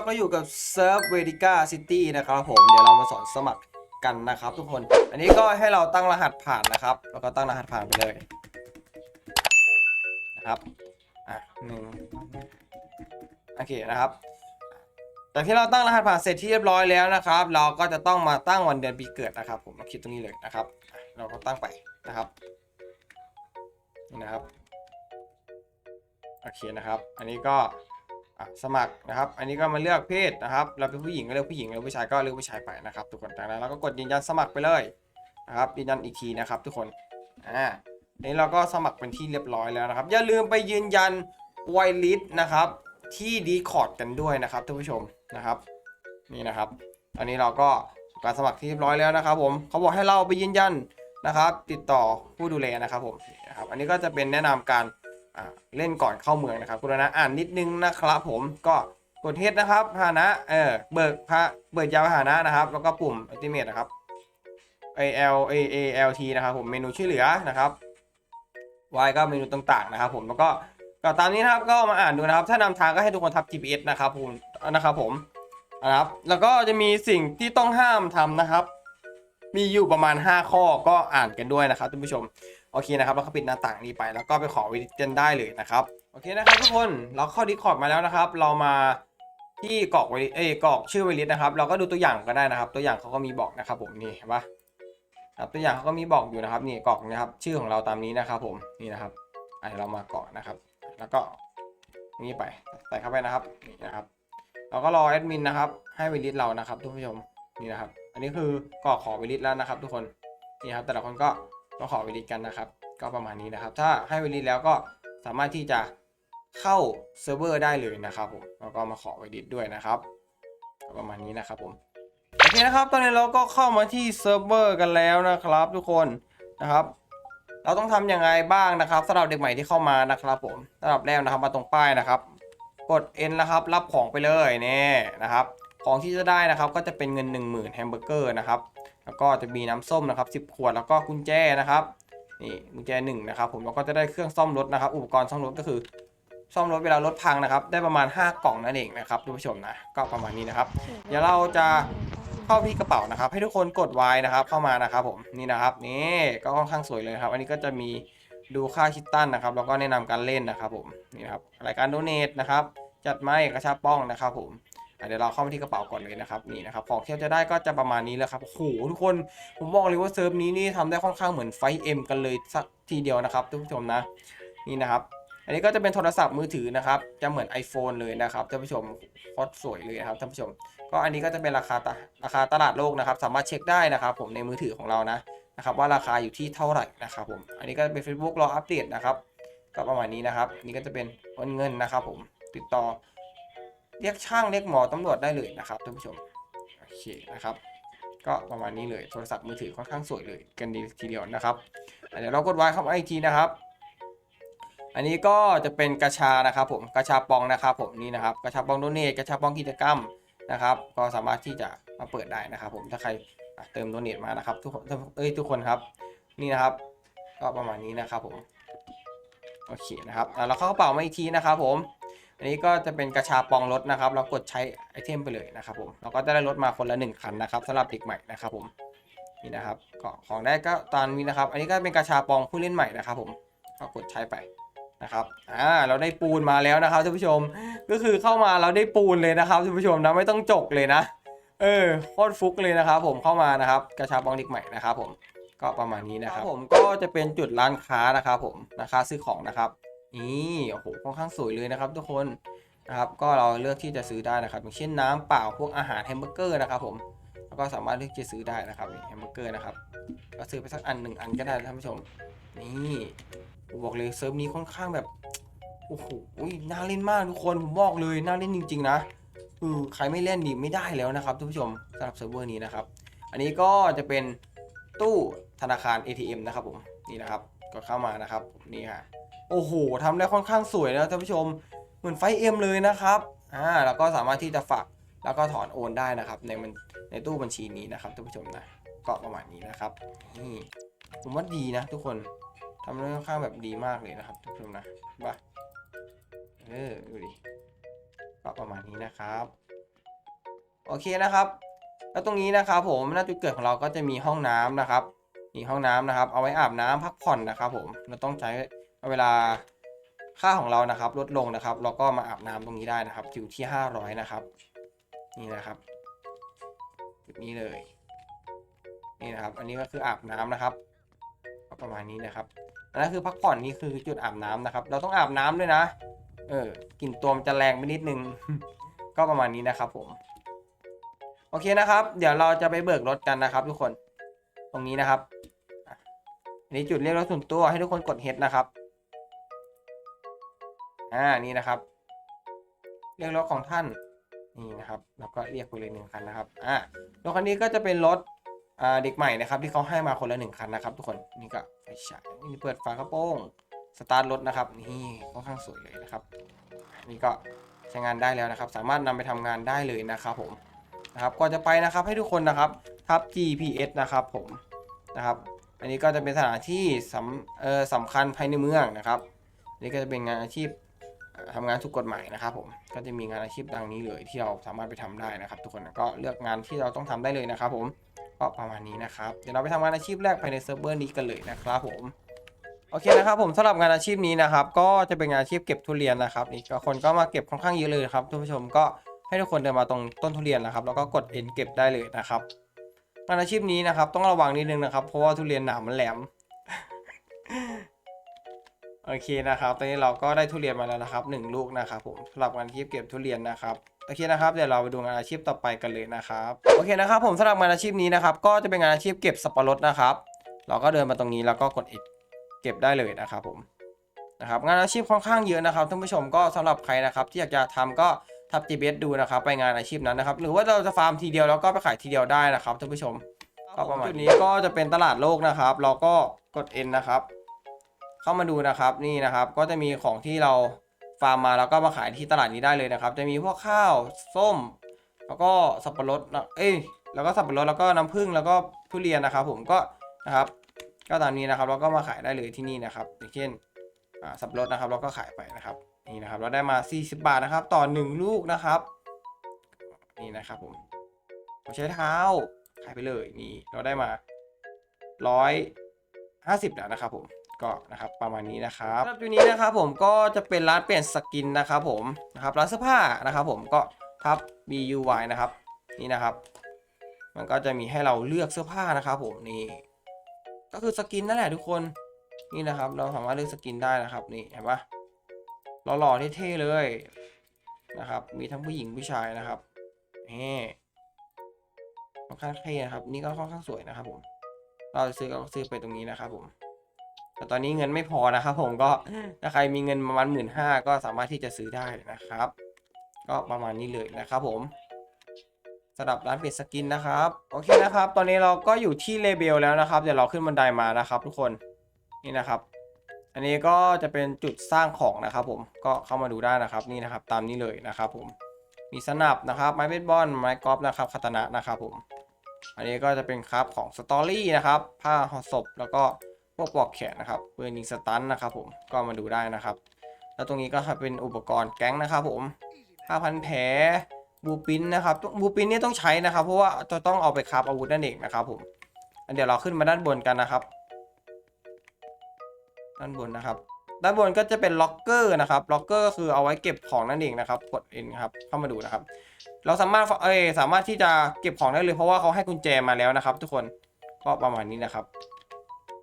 นี้เราก็อยู่กับเซิร์ฟเวดิก้าซิตี้นะครับผมเดี๋ยวเรามาสอนสมัครกันนะครับทุกคน อันนี้ก็ให้เราตั้งรหัสผ่านนะครับ แล้วก็ตั้งรหัสผ่านไปเลยนะครับอะหนึ่งโอเคนะครับจากที่เราตั้งรหัสผ่านเสร็จที่เรียบร้อยแล้วนะครับ เราก็จะต้องมาตั้งวันเดือนปีเกิดนะครับ ผมเราคลิกตรงนี้เลยนะครับ เราก็ตั้งไปนะครับนี่นะครับโอเคนะครับ อันนี้ก็ สมัครนะครับ อันนี้ก็มาเลือกเพศนะครับ เราเป็นผู้หญิงก็เลือกผู้หญิงเราผู้ชายก็เลือกผู้ชายไปนะครับ ทุกคนจากนั้นเราก็กดยืนยันสมัครไปเลยนะครับยืนยันอีกทีนะครับ ทุกคนอ่านี้เราก็สมัครเป็นที่เรียบร้อยแล้วนะครับ อย่าลืมไปยืนยันไวลิสนะครับ ที่ดีคอร์ดกันด้วยนะครับท่านผู้ชมนะครับ นี่นะครับ อันนี้เราก็การสมัครที่เรียบร้อยแล้วนะครับ ผมเขาบอกให้เราไปยืนยันนะครับ ติดต่อผู้ดูแลนะครับผมนะครับ อันนี้ก็จะเป็นแนะนำการ เล่นก่อนเข้าเมืองนะครับคุณนะอ่านนิดนึงนะครับผมก็กดเฮดนะครับพานะเออเบิกพาเบิกยาวพานะนะครับ แล้วก็ปุ่ม ultimate นะครับ A L A A L T นะครับผมเมนูช่วยเหลือนะครับ Y ก็เมนูต่างๆนะครับ ผมแล้วก็ก็ตามนี้นะครับก็มาอ่านดูนะครับ ถ้านำทางก็ให้ทุกคนทับ GPS นะครับผมนะครับผมนะครับ แล้วก็จะมีสิ่งที่ต้องห้ามทำนะครับ มีอยู่ประมาณ 5 ข้อก็อ่านกันด้วยนะครับท่านผู้ชม โอเคนะครับเราก็ปิดหน้าต่างนี้ไป แล้วก็ไปขอวิดิเจนได้เลยนะครับโอเคนะครับทุกคนเราเข้าดิคอร์ดมาแล้วนะครับ เรามาที่กรอกไวริเอ้กรอกชื่อไวริสนะครับ เราก็ดูตัวอย่างก็ได้นะครับ ตัวอย่างเขาก็มีบอกนะครับ ผมนี่เห็นปะครับตัวอย่างเขาก็มีบอกอยู่นะครับนี่กรอกนะครับชื่อของเราตามนี้นะครับ ผมนี่นะครับอะเรามากรอกนะครับ แล้วก็นี่ไปใส่เข้าไปนะครับนี่นะครับเราก็รอแอดมินนะครับ ให้ไวริสเรานะครับทุกผู้ชมนี่นะครับ อันนี้คือกรอกขอไวริสแล้วนะครับ ทุกคนนี่ครับแต่ละคนก็ ก็ขอวิลิตกันนะครับ ก็ประมาณนี้นะครับ ถ้าให้วิลิตแล้วก็สามารถที่จะเข้าเซิร์ฟเวอร์ได้เลยนะครับผมแล้วก็มาขอวิลิตด้วยนะครับประมาณนี้นะครับผมโอเคนะครับ ตอนนี้เราก็เข้ามาที่เซิร์ฟเวอร์กันแล้วนะครับ ทุกคนนะครับ เราต้องทำยังไงบ้างนะครับสำหรับเด็กใหม่ที่เข้ามานะครับ ผมสำหรับแรกนะครับมาตรงป้ายนะครับ กด N นะครับรับของไปเลยเนี่ยนะครับ ของที่จะได้นะครับก็จะเป็นเงิน 1 0,000แฮมเบอร์เกอร์นะครับ แล้วก็จะมีน้ำส้มนะครับ10 ขวดแล้วก็กุญแจนะครับนี่กุญแจหนึ่งนะครับผมแล้วก็จะได้เครื่องซ่อมรถนะครับอุปกรณ์ซ่อมรถก็คือ ซ่อมรถเวลารถพังนะครับ ได้ประมาณ 5 กล่องนั่นเองนะครับทุกผู้ชมนะก็ประมาณนี้นะครับ เดี๋ยวเราจะเข้าที่กระเป๋านะครับ ให้ทุกคนกดไว้นะครับ เข้ามานะครับผมนี่นะครับนี่ก็ค่อนข้างสวยเลยครับอันนี้ก็จะมีดูค่าคิดตันนะครับ แล้วก็แนะนำการเล่นนะครับผมนี่นะครับรายการโดเนทนะครับจัดไม้กระชับป้องนะครับผม เดี๋ยวเราเข้ามาที่กระเป๋าก่อนเลยนะครับนี่นะครับของที่เราจะได้ก็จะประมาณนี้แหละครับโอ้โหทุกคนผมบอกเลยว่าเซิร์ฟนี้นี่ทำได้ค่อนข้างเหมือนไฟเอ็มกันเลยสักทีเดียวนะครับทุกผู้ชมนะนี่นะครับอันนี้ก็จะเป็นโทรศัพท์มือถือนะครับ จะเหมือน iPhone เลยนะครับท่านผู้ชมโคตรสวยเลยนะครับท่านผู้ชม ก็อันนี้ก็จะเป็นราคาตราคาตลาดโลกนะครับ สามารถเช็คได้นะครับ ผมในมือถือของเรานะนะครับ ว่าราคาอยู่ที่เท่าไหร่นะครับผม อันนี้ก็เป็น Facebook รออัปเดตนะครับ ก็ประมาณนี้นะครับนนี่ก็จะเป็นโอนเงินนะครับ ผมติดต่อ เรียกช่างเรียกหมอตำรวจได้เลยนะครับท่านผู้ชมโอเคนะครับ ก็ประมาณนี้เลยโทรศัพท์มือถือค่อนข้างสวยเลยกันดีทีเดียวนะครับเดี๋ยวเรากดไว้ครับอีกทีนะครับ อันนี้ก็จะเป็นกระชานะครับ ผมกระชาปองนะครับ ผมนี่นะครับกระชาปองโดเนทกระชาปองกิจกรรมนะครับ ก็สามารถที่จะมาเปิดได้นะครับ ผมถ้าใครเติมโดเนทมานะครับ ทุกคนเอ้ยทุกคนครับ นี่นะครับ ก็ประมาณนี้นะครับผมโอเคนะครับอะเราเข้ากระเป๋ามาอีกทีนะครับผม อันนี้ก็จะเป็นกระชาปองรถนะครับ เรากดใช้ไอเทมไปเลยนะครับผมเราก็จะได้รถมาคนละหนึ่งคันนะครับสำหรับเด็กใหม่นะครับผมนี่นะครับก็ของได้ก็ตามนี้นะครับ อันนี้ก็เป็นกระชาปองผู้เล่นใหม่นะครับผมก็กดใช้ไปนะครับ อ่า เราได้ปูนมาแล้วนะครับท่านผู้ชม ก็คือเข้ามาเราได้ปูนเลยนะครับท่านผู้ชมนะไม่ต้องจกเลยนะ เออ โคตรฟุกเลยนะครับ ผมเข้ามานะครับ กระชาปองเด็กใหม่นะครับ ผม ก็ประมาณนี้นะครับ ผมก็จะเป็นจุดร้านค้านะครับ ผม ราคาซื้อของนะครับ นี่โอ้โหค่อนข้างสวยเลยนะครับ ทุกคนนะครับ ก็เราเลือกที่จะซื้อได้นะครับ อย่างเช่นน้ำเปล่าพวกอาหารแฮมเบอร์เกอร์นะครับ ผมแล้วก็สามารถเลือกจะซื้อได้นะครับแฮมเบอร์เกอร์นะครับก็ซื้อไปสักอันหนึ่งอันก็ได้นะท่านผู้ชม นี่บอกเลยเซิร์ฟนี้ค่อนข้างแบบโอ้โหน่าเล่นมากทุกคนผมบอกเลยน่าเล่นจริง ๆ นะคือใครไม่เล่นนี่ไม่ได้แล้วนะครับทุกผู้ชมสำหรับเซิร์ฟเวอร์นี้นะครับ อันนี้ก็จะเป็นตู้ธนาคาร ATM นะครับผมนี่นะครับ ก็เข้ามานะครับนี่ฮะ โอ้โหทำได้ค่อนข้างสวยนะท่านผู้ชม เหมือนไฟเอ็มเลยนะครับอ่าแล้วก็สามารถที่จะฝากแล้วก็ถอนโอนได้นะครับ ในมันในตู้บัญชีนี้นะครับท่านผู้ชมนะก็ประมาณนี้นะครับนี่ผมว่าดีนะทุกคนทำได้ค่อนข้างแบบดีมากเลยนะครับทุกผู้ชมนะบ้าเออดูดิก็ประมาณนี้นะครับ โอเคนะครับ แล้วตรงนี้นะครับ ผมหน้าจุดเกิดของเราก็จะมีห้องน้ำนะครับนี่ห้องน้ำนะครับ เอาไว้อาบน้ำพักผ่อนนะครับ ผมเราต้องใช้ เวลาค่าของเรานะครับลดลงนะครับเราก็มาอาบน้ำตรงนี้ได้นะครับอยู่ที่ 500 นะครับ นี่นะครับจุดนี้เลยนี่นะครับ อันนี้ก็คืออาบน้ำนะครับก็ประมาณนี้นะครับอันนั้นคือพักผ่อนนี่คือจุดอาบน้ำนะครับ เราต้องอาบน้ำด้วยนะ เออกลิ่นตัวมันจะแรงไปนิดนึง ก็ประมาณนี้นะครับผม โอเคนะครับ เดี๋ยวเราจะไปเบิกรถกันนะครับ ทุกคน ตรงนี้นะครับอันนี้จุดเรียกรถส่วนตัวให้ทุกคนกดเฮดนะครับ อ่านี่นะครับ เรียกรถของท่านนี่นะครับแล้วก็เรียกไปเลยหนึ่งคันนะครับอ่ารถคันนี้ก็จะเป็นรถอ่าเด็กใหม่นะครับ ที่เขาให้มาคนละหนึ่งคันนะครับ ทุกคนนี่ก็ไฟฉายนี่เปิดฝากระโปรงสตาร์ทรถนะครับนี่ค่อนข้างสวยเลยนะครับนี่ก็ใช้งานได้แล้วนะครับ สามารถนำไปทำงานได้เลยนะครับผมนะครับก่อนจะไปนะครับให้ทุกคนนะครับทับ GPS นะครับผมนะครับ อันนี้ก็จะเป็นสถานที่สำเออสำคัญภายในเมืองนะครับนนี้ก็จะเป็นงานอาชีพ ทำงานถูกกฎหมายนะครับผมก็จะมีงานอาชีพดังนี้เลยที่เราสามารถไปทำได้นะครับ ทุกคนก็เลือกงานที่เราต้องทำได้เลยนะครับผมก็ประมาณนี้นะครับเดี๋ยวเราไปทำงานอาชีพแรกภายในเซิร์ฟเวอร์นี้กันเลยนะครับผมโอเคนะครับผมสำหรับงานอาชีพนี้นะครับ ก็จะเป็นงานอาชีพเก็บทุเรียนนะครับนี่ก็คนก็มาเก็บค่อนข้างเยอะเลยครับท่านผู้ชมก็ให้ทุกคนเดินมาตรงต้นทุเรียนนะครับ แล้วก็กด N เก็บได้เลยนะครับงานอาชีพนี้นะครับ ต้องระวังนิดนึงนะครับ เพราะว่าทุเรียนหนามมันแหลม โอเคนะครับ ตอนนี้เราก็ได้ทุเรียนมาแล้วนะครับหนึ่งลูกนะครับผมสำหรับงานอาชีพเก็บทุเรียนนะครับโอเคนะครับเดี๋ยวเราไปดูงานอาชีพต่อไปกันเลยนะครับโอเคนะครับผมสำหรับงานอาชีพนี้นะครับก็จะเป็นงานอาชีพเก็บสับปะรดนะครับ เราก็เดินมาตรงนี้แล้วก็กด X เก็บได้เลยนะครับผมนะครับงานอาชีพค่อนข้างเยอะนะครับท่านผู้ชมก็สำหรับใครนะครับ ที่อยากจะทำก็ทับ GPS ดูนะครับไปงานอาชีพนั้นนะครับ หรือว่าเราจะฟาร์มทีเดียวแล้วก็ไปขายทีเดียวได้นะครับท่านผู้ชมก็ประมาณจุดนี้ก็จะเป็นตลาดโลกนะครับ เราก็กด N นะครับ เข้ามาดูนะครับนี่นะครับก็จะมีของที่เราฟาร์มมาแล้วก็มาขายที่ตลาดนี้ได้เลยนะครับ จะมีพวกข้าวส้ม แล้วก็สับปะรดนะเอ้ยแล้วก็สับปะรดแล้วก็น้ำผึ้งแล้วก็ทุเรียนนะครับ ผมก็นะครับก็ตามนี้นะครับเราก็มาขายได้เลยที่นี่นะครับอย่างเช่นสับปะรดนะครับเราก็ขายไปนะครับนี่นะครับ เราได้มา 40 บาทนะครับ ต่อ 1 ลูกนะครับนี่นะครับผมผมใช้เท้าขายไปเลยนี่เราได้มา 150แล้วนะครับผม ก็นะครับประมาณนี้นะครับสำหรับตัวนี้นะครับผมก็จะเป็นร้านเปลี่ยนสกินนะครับผมนะครับร้านเสื้อผ้านะครับผมก็ทับ BUY นะครับนี่นะครับ มันก็จะมีให้เราเลือกเสื้อผ้านะครับผมนี่ก็คือสกินนั่นแหละทุกคนนี่นะครับ เราสามารถเลือกสกินได้นะครับนี่เห็นปะหล่อๆเท่ๆเลยนะครับ มีทั้งผู้หญิงผู้ชายนะครับนี่ค่อนข้างเท่นะครับ นี่ก็ค่อนข้างสวยนะครับผม เราจะซื้อก็ซื้อไปตรงนี้นะครับผม แต่ตอนนี้เงินไม่พอนะครับผมก็ถ้าใครมีเงินประมาณหมื่นห้าก็สามารถที่จะซื้อได้นะครับ ก็ประมาณนี้เลยนะครับผมสำหรับร้านเปลี่ยนสกินนะครับโอเคนะครับ ตอนนี้เราก็อยู่ที่เลเบลแล้วนะครับ เดี๋ยวเราขึ้นบันไดมานะครับ ทุกคนนี่นะครับ อันนี้ก็จะเป็นจุดสร้างของนะครับ ผมก็เข้ามาดูได้นะครับนี่นะครับ ตามนี้เลยนะครับ ผมมีสนับนะครับไม้เบสบอลไม้กอล์ฟนะครับคาตานะนะครับผม อันนี้ก็จะเป็นครับของสตอรี่นะครับผ้าห่อศพแล้วก็พ วกปลอกแขนนะครับปืนยิงสตันนะครับผมก็มาดูได้นะครับ แล้วตรงนี้ก็เป็นอุปกรณ์แก๊งนะครับผมผ้าพันแผลบูปินนะครับบูปินนี่ต้องใช้นะครับ เพราะว่าจะต้องเอาไปคราฟอาวุธนั่นเองนะครับผมเดี๋ยวเราขึ้นมาด้านบนกันนะครับ ด้านบนนะครับ ด้านบนก็จะเป็นล็อกเกอร์นะครับล็อกเกอร์ก็คือเอาไว้เก็บของนั่นเองนะครับ กด N ครับเข้ามาดูนะครับ เราสามารถเอ้ยสามารถที่จะเก็บของได้เลยเพราะว่าเขาให้กุญแจมาแล้วนะครับ ทุกคนก็ประมาณนี้นะครับ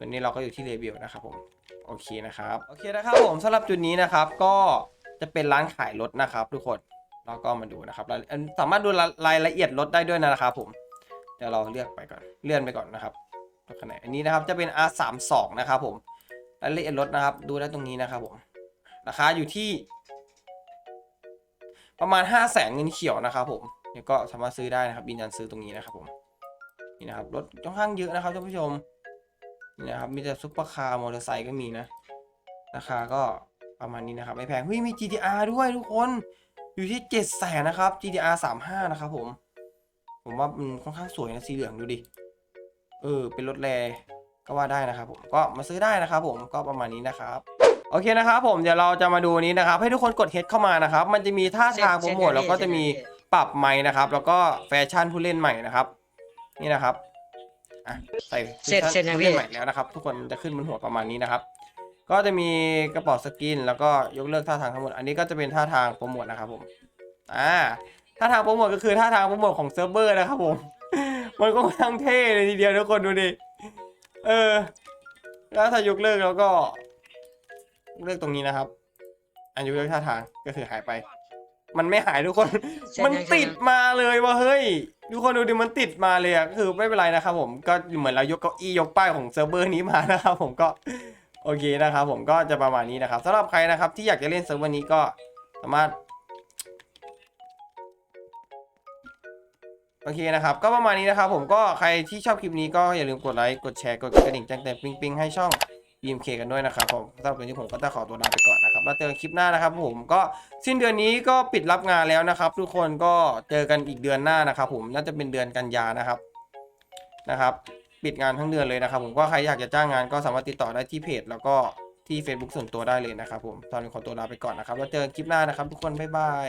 วันนี้เราก็อยู่ที่เลเบลนะครับผมโอเคนะครับโอเคนะครับผมสำหรับจุดนี้นะครับก็จะเป็นร้านขายรถนะครับ ทุกคนเราก็มาดูนะครับสามารถดูรายละเอียดรถได้ด้วยนะครับผมเดี๋ยวเราเลือกไปก่อนเลื่อนไปก่อนนะครับรถคันไหนอันนี้นะครับจะเป็น R32 นะครับผมรายละเอียดรถนะครับ ดูได้ตรงนี้นะครับผมราคาอยู่ที่ ประมาณ 5 0 0แสนเงินเขียวนะครับผมเนี่ยก็สามารถซื้อได้นะครับบินยันซื้อตรงนี้นะครับผมนี่นะครับรถค่อนข้างเยอะนะครับท่านผู้ชม นี่นะครับมีแต่ซุปเปอร์คาร์มอเตอร์ไซค์ก็มีนะ ราคาก็ประมาณนี้นะครับ ไม่แพงเฮ้ยมี GTR ด้วยทุกคนอยู่ที่7 0 0แสนนะครับ GTR 35 นะครับผม ผมว่ามันค่อนข้างสวยนะสีเหลืองดูดิเออเป็นรถแรก็ว่าได้นะครับผมก็มาซื้อได้นะครับผมก็ประมาณนี้นะครับโอเคนะครับผมเดี๋ยวเราจะมาดูนี้นะครับ ให้ทุกคนกดเฮดเข้ามานะครับ มันจะมีท่าทางโปรโมทแล้วก็จะมีปรับไม้นะครับ แล้วก็แฟชั่นผู้เล่นใหม่นะครับ นี่นะครับ อะใส่เสร็จเสร็จยังผู้พี่เล่นใหม่แล้วนะครับ ทุกคนจะขึ้นบนหัวประมาณนี้นะครับ ก็จะมีกระเป๋าสกิน แล้วก็ยกเลิกท่าทางทั้งหมด อันนี้ก็จะเป็นท่าทางโปรโมทนะครับผมอ่าท่าทางโปรโมทก็คือท่าทางโปรโมทของเซิร์ฟเวอร์นะครับผม มันก็ค่อนข้างเท่เลยทีเดียวทุกคนดูดิเออ แล้วถ้ายกเลิกแล้วก็ยกเลิกตรงนี้นะครับ อันยกเลิกท่าทางก็คือหายไป มันไม่หายทุกคนเสร็จมันยังติดมาเลยว่าเฮ้ย ทุกคนดูดิมันติดมาเลยอะคือไม่เป็นไรนะครับผมก็เหมือนเรายกเก้าอี้ยกป้ายของเซิร์ฟเวอร์นี้มานะครับผมก็โอเคนะครับผมก็จะประมาณนี้นะครับสำหรับใครนะครับที่อยากจะเล่นเซิร์ฟเวอร์นี้ก็สามารถโอเคนะครับก็ประมาณนี้นะครับผมก็ใครที่ชอบคลิปนี้ก็อย่าลืมกดไลค์กดแชร์กดกระดิ่งแจ้งเตือนปิ๊งปิ๊งให้ช่อง BMK กันด้วยนะครับผมสำหรับวันนี้ผมก็จะขอตัวลาไปก่อนนะครับ แล้วเจอกันคลิปหน้านะครับผมก็สิ้นเดือนนี้ก็ปิดรับงานแล้วนะครับ ทุกคนก็เจอกันอีกเดือนหน้านะครับ ผมน่าจะเป็นเดือนกันยานะครับนะครับ ปิดงานทั้งเดือนเลยนะครับ ผมก็ใครอยากจะจ้างงานก็สามารถติดต่อได้ที่เพจ แล้วก็ที่ Facebook ส่วนตัวได้เลยนะครับ ผมตอนนี้ขอตัวลาไปก่อนนะครับ แล้วเจอกันคลิปหน้านะครับ ทุกคนบ๊ายบาย